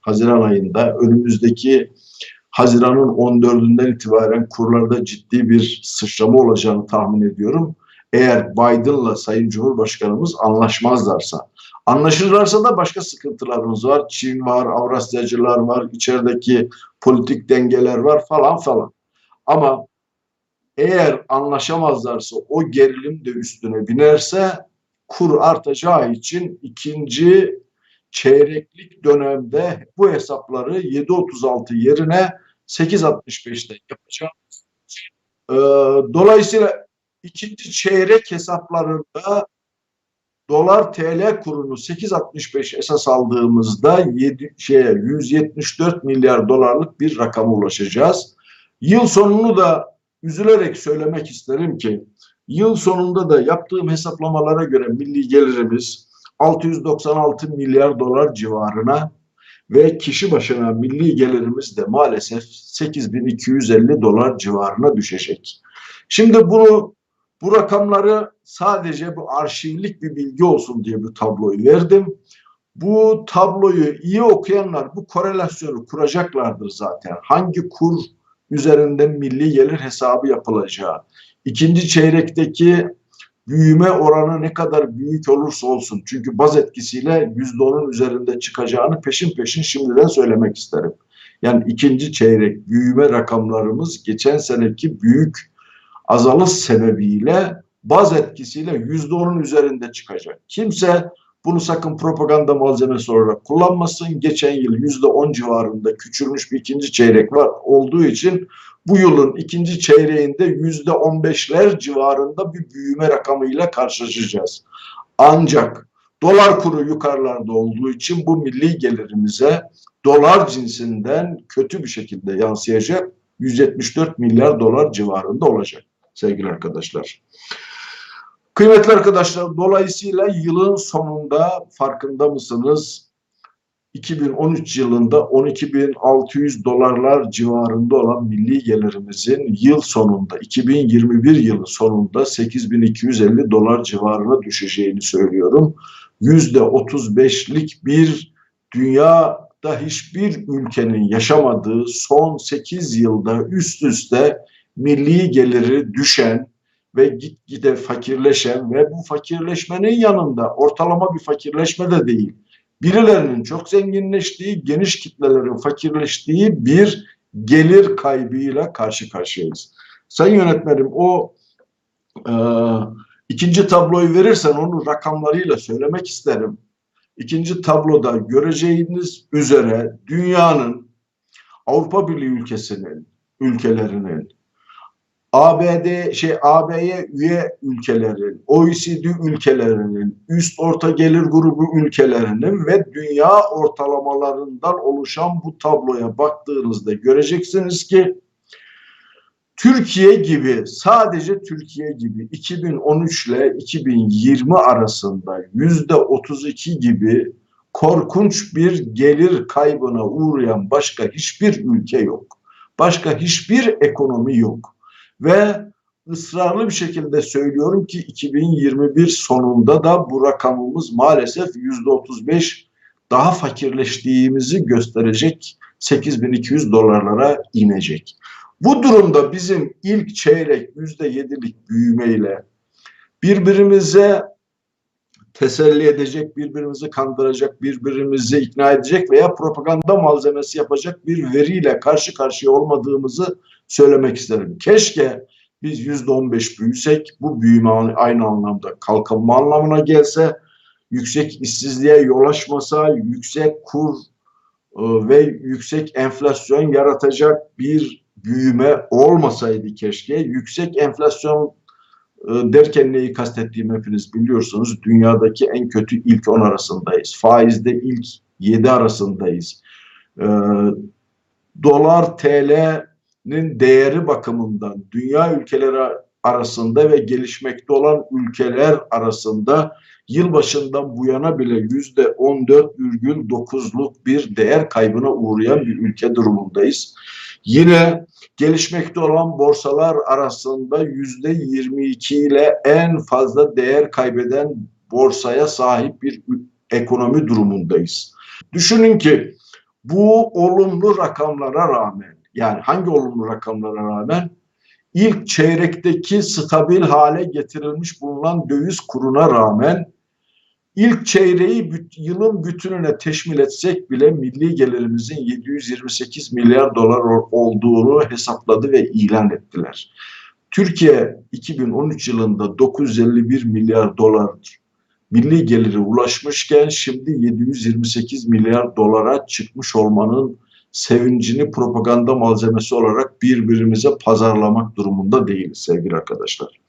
Haziran ayında önümüzdeki Haziran'ın 14'ünden itibaren kurlarda ciddi bir sıçrama olacağını tahmin ediyorum. Eğer Biden'la Sayın Cumhurbaşkanımız anlaşmazlarsa. Anlaşırlarsa da başka sıkıntılarımız var. Çin var, Avrasyacılar var, içerideki politik dengeler var falan falan. Ama eğer anlaşamazlarsa o gerilim de üstüne binerse kur artacağı için ikinci çeyreklik dönemde bu hesapları 7.36 yerine 8.65'te yapacağım. Ee, dolayısıyla ikinci çeyrek hesaplarında dolar TL kurunu 8.65 esas aldığımızda 7, şeye, 174 milyar dolarlık bir rakama ulaşacağız. Yıl sonunu da üzülerek söylemek isterim ki yıl sonunda da yaptığım hesaplamalara göre milli gelirimiz 696 milyar dolar civarına ve kişi başına milli gelirimiz de maalesef 8250 dolar civarına düşecek. Şimdi bunu bu rakamları sadece bu arşivlik bir bilgi olsun diye bu tabloyu verdim. Bu tabloyu iyi okuyanlar bu korelasyonu kuracaklardır zaten. Hangi kur üzerinden milli gelir hesabı yapılacağı, ikinci çeyrekteki büyüme oranı ne kadar büyük olursa olsun çünkü baz etkisiyle yüzde onun üzerinde çıkacağını peşin peşin şimdiden söylemek isterim. Yani ikinci çeyrek büyüme rakamlarımız geçen seneki büyük azalış sebebiyle baz etkisiyle yüzde onun üzerinde çıkacak. Kimse bunu sakın propaganda malzemesi olarak kullanmasın. Geçen yıl yüzde on civarında küçülmüş bir ikinci çeyrek var olduğu için bu yılın ikinci çeyreğinde yüzde on beşler civarında bir büyüme rakamıyla karşılaşacağız. Ancak dolar kuru yukarılarda olduğu için bu milli gelirimize dolar cinsinden kötü bir şekilde yansıyacak 174 milyar dolar civarında olacak sevgili arkadaşlar. Kıymetli arkadaşlar dolayısıyla yılın sonunda farkında mısınız? 2013 yılında 12.600 dolarlar civarında olan milli gelirimizin yıl sonunda 2021 yılı sonunda 8.250 dolar civarına düşeceğini söylüyorum. %35'lik bir dünyada hiçbir ülkenin yaşamadığı son 8 yılda üst üste milli geliri düşen ve gitgide fakirleşen ve bu fakirleşmenin yanında ortalama bir fakirleşme de değil. Birilerinin çok zenginleştiği, geniş kitlelerin fakirleştiği bir gelir kaybıyla karşı karşıyayız. Sayın yönetmenim o e, ikinci tabloyu verirsen onu rakamlarıyla söylemek isterim. İkinci tabloda göreceğiniz üzere dünyanın Avrupa Birliği ülkesinin, ülkelerinin ABD şey AB'ye üye ülkelerin, OECD ülkelerinin, üst orta gelir grubu ülkelerinin ve dünya ortalamalarından oluşan bu tabloya baktığınızda göreceksiniz ki Türkiye gibi sadece Türkiye gibi 2013 ile 2020 arasında yüzde 32 gibi korkunç bir gelir kaybına uğrayan başka hiçbir ülke yok. Başka hiçbir ekonomi yok. Ve ısrarlı bir şekilde söylüyorum ki 2021 sonunda da bu rakamımız maalesef yüzde 35 daha fakirleştiğimizi gösterecek 8200 dolarlara inecek. Bu durumda bizim ilk çeyrek yüzde yedilik büyümeyle birbirimize teselli edecek, birbirimizi kandıracak, birbirimizi ikna edecek veya propaganda malzemesi yapacak bir veriyle karşı karşıya olmadığımızı söylemek isterim. Keşke biz yüzde on beş büyüsek, bu büyüme aynı anlamda kalkınma anlamına gelse, yüksek işsizliğe yol açmasa, yüksek kur e, ve yüksek enflasyon yaratacak bir büyüme olmasaydı keşke. Yüksek enflasyon e, derken neyi kastettiğimi hepiniz biliyorsunuz. Dünyadaki en kötü ilk 10 arasındayız. Faizde ilk 7 arasındayız. E, dolar TL'nin değeri bakımından dünya ülkeleri arasında ve gelişmekte olan ülkeler arasında yılbaşından bu yana bile yüzde 14,9'luk bir değer kaybına uğrayan bir ülke durumundayız. Yine gelişmekte olan borsalar arasında yüzde 22 ile en fazla değer kaybeden borsaya sahip bir ekonomi durumundayız. Düşünün ki bu olumlu rakamlara rağmen yani hangi olumlu rakamlara rağmen ilk çeyrekteki stabil hale getirilmiş bulunan döviz kuruna rağmen ilk çeyreği büt, yılın bütününe teşmil etsek bile milli gelirimizin 728 milyar dolar olduğunu hesapladı ve ilan ettiler. Türkiye 2013 yılında 951 milyar dolar milli geliri ulaşmışken şimdi 728 milyar dolara çıkmış olmanın sevincini propaganda malzemesi olarak birbirimize pazarlamak durumunda değiliz sevgili arkadaşlar.